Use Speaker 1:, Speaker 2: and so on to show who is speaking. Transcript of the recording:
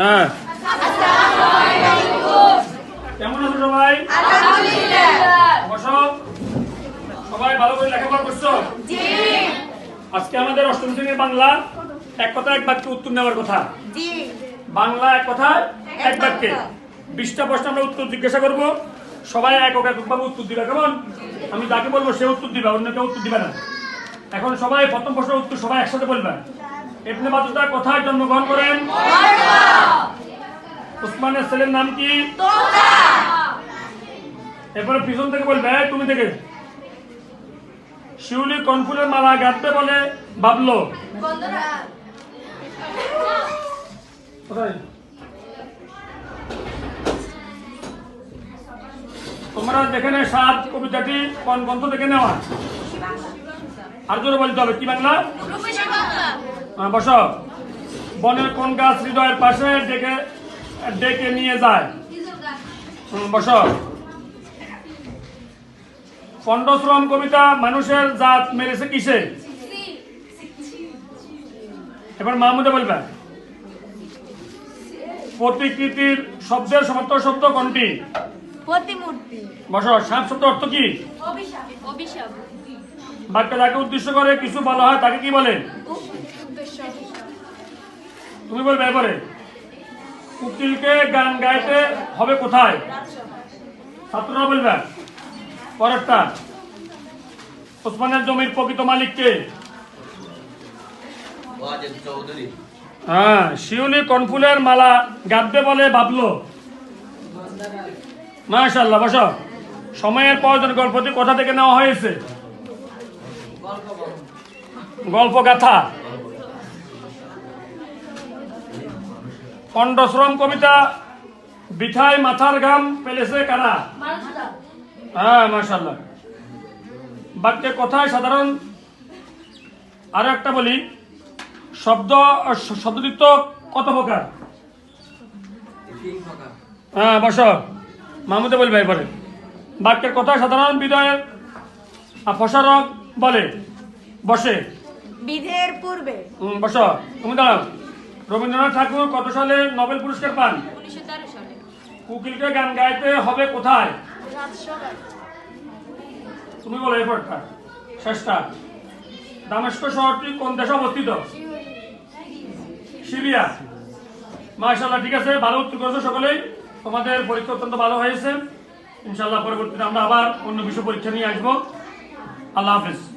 Speaker 1: হ্যাঁ সবাই সবাই ভালো করে আজকে আমাদের বাংলা এক এক বাক্যে উত্তর নেওয়ার কথা বাংলা এক প্রশ্ন আমরা উত্তর জিজ্ঞাসা করবো সবাই এককভাবে উত্তর দিবে কেমন আমি তাকে বলবো সে উত্তর দিবে অন্য কেউ উত্তর দিবে না এখন সবাই প্রথম প্রশ্নের উত্তর সবাই একসাথে বলবে ইবনে মাজুদা কোথায় জন্মগ্রহণ করেন উসমানের ছেলের নাম কি এরপরে পিছন থেকে বলবে তুমি থেকে শিউলি কনফুলের মালা গাঁদতে বলে ভাবলো তোমরা দেখে নেয় সাত কবিতাটি কোন গ্রন্থ থেকে নেওয়া আর জোরে বলতে হবে কি বাংলা বস বনের কোন গাছ হৃদয়ের পাশে ডেকে ডেকে নিয়ে যায় বস পণ্ডশ্রম কবিতা মানুষের জাত মেরেছে কিসে এবার মাহমুদে বলবেন প্রতিকৃতির শব্দের সমর্থ শব্দ কোনটি বস সাপ শব্দ অর্থ কি বাক্যে যাকে উদ্দেশ্য করে কিছু বলা হয় তাকে কি বলে তুমি বলবে এবারে উকিলকে গান গাইতে হবে কোথায় ছাত্ররা বলবে পরেরটা ওসমানের জমির প্রকৃত মালিককে হ্যাঁ শিউলি কনফুলের মালা গাববে বলে ভাবলো মাশাল বস সময়ের প্রয়োজন গল্পটি কোথা থেকে নেওয়া হয়েছে গল্প গাথা খণ্ডশ্রম কবিতা বিথায় মাথার ঘাম পেলেছে কারা হ্যাঁ মার্শাল্লাহ বাক্যে কথায় সাধারণ আর একটা বলি শব্দ শব্দিত কত প্রকার হ্যাঁ বস মাহমুদে বলবে এবারে বাক্যের কথা সাধারণ বিদয়ের প্রসারক বলে বসে
Speaker 2: বিধের পূর্বে
Speaker 1: বস তুমি দাঁড়াও রবীন্দ্রনাথ ঠাকুর কত সালে নোবেল পুরস্কার পান কুকিলকে গান গাইতে হবে কোথায় তুমি বলো এরপরটা শেষটা দামেস্ক শহরটি কোন দেশে অবস্থিত সিরিয়া মাশাল্লাহ ঠিক আছে ভালো উত্তর করেছো সকলেই তোমাদের পরীক্ষা অত্যন্ত ভালো হয়েছে ইনশাল্লাহ পরবর্তীতে আমরা আবার অন্য বিষয় পরীক্ষা নিয়ে আসবো আল্লাহ হাফিজ